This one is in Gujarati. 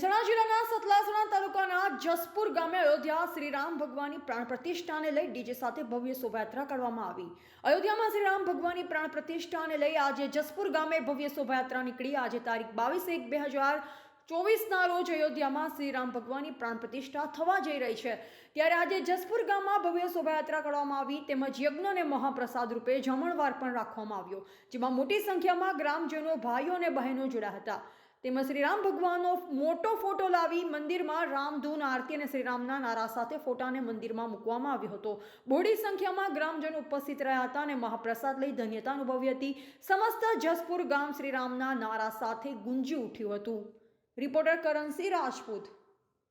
મહેસાણા જિલ્લાના સતલાસણા તાલુકાના જસપુર ગામે અયોધ્યા શ્રીરામ ભગવાનની પ્રાણ પ્રતિષ્ઠાને લઈ ડીજે સાથે ભવ્ય શોભાયાત્રા કરવામાં આવી. અયોધ્યામાં શ્રીરામ ભગવાનની પ્રાણ પ્રતિષ્ઠાને લઈ આજે જસપુર ગામે ભવ્ય શોભાયાત્રા નીકળી. આજે તારીખ બાવીસ એક બે હજાર ચોવીસના રોજ અયોધ્યામાં શ્રીરામ ભગવાનની પ્રાણ પ્રતિષ્ઠા થવા જઈ રહી છે. ત્યારે આજે જસપુર ગામમાં ભવ્ય શોભાયાત્રા કરવામાં આવી તેમજ યજ્ઞને મહાપ્રસાદ રૂપે જમણવાર પણ રાખવામાં આવ્યો, જેમાં મોટી સંખ્યામાં ગ્રામજનો, ભાઈઓ અને બહેનો જોડાયા હતા. તેમજ શ્રીરામ ભગવાનનો મોટો ફોટો લાવી મંદિરમાં રામધૂન આરતી અને શ્રીરામના નારા સાથે ફોટાને મંદિરમાં મૂકવામાં આવ્યો હતો. બોડી સંખ્યામાં ગ્રામજનો ઉપસ્થિત રહ્યા હતા અને મહાપ્રસાદ લઈ ધન્યતા અનુભવી હતી. સમસ્ત જસપુર ગામ શ્રીરામના નારા સાથે ગુંજી ઉઠ્યું હતું. રિપોર્ટર કરણસિંહ રાજપૂત.